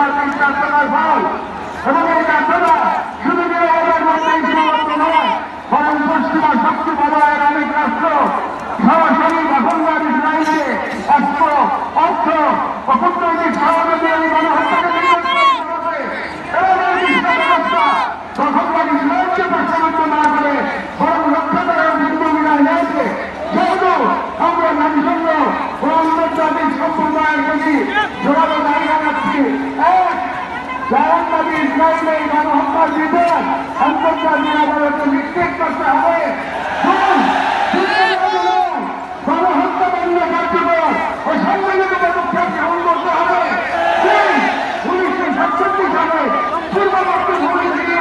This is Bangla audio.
হাজার পঞ্চাশ টাকার ফল এবং এই কার্যটা শুধু নিরাপদের মধ্যে সীমাবদ্ধ নয় বরং পশ্চিমা শক্তি বলয়ের অনেক রাষ্ট্র সরাসরি দখলদার ইসরায়েলকে অস্ত্র অর্থ ও কূটনৈতিক সহযোগী এই গণহত্যাকে এবং এই বিশ্ব ব্যবস্থা যারা নবী ইসরায়েলে এই গণহত্যা দিতে আন্তর্জাতিক আদালতে নিশ্চিত করতে হবে। হ্যাঁ, গণহত্যা বন্ধ কার্যকর ও সাংবিধানিক ব্যবস্থা গ্রহণ করতে হবে। হ্যাঁ, উনিশশো সাতষট্টি সালে পূর্ববর্তী ভূমি থেকে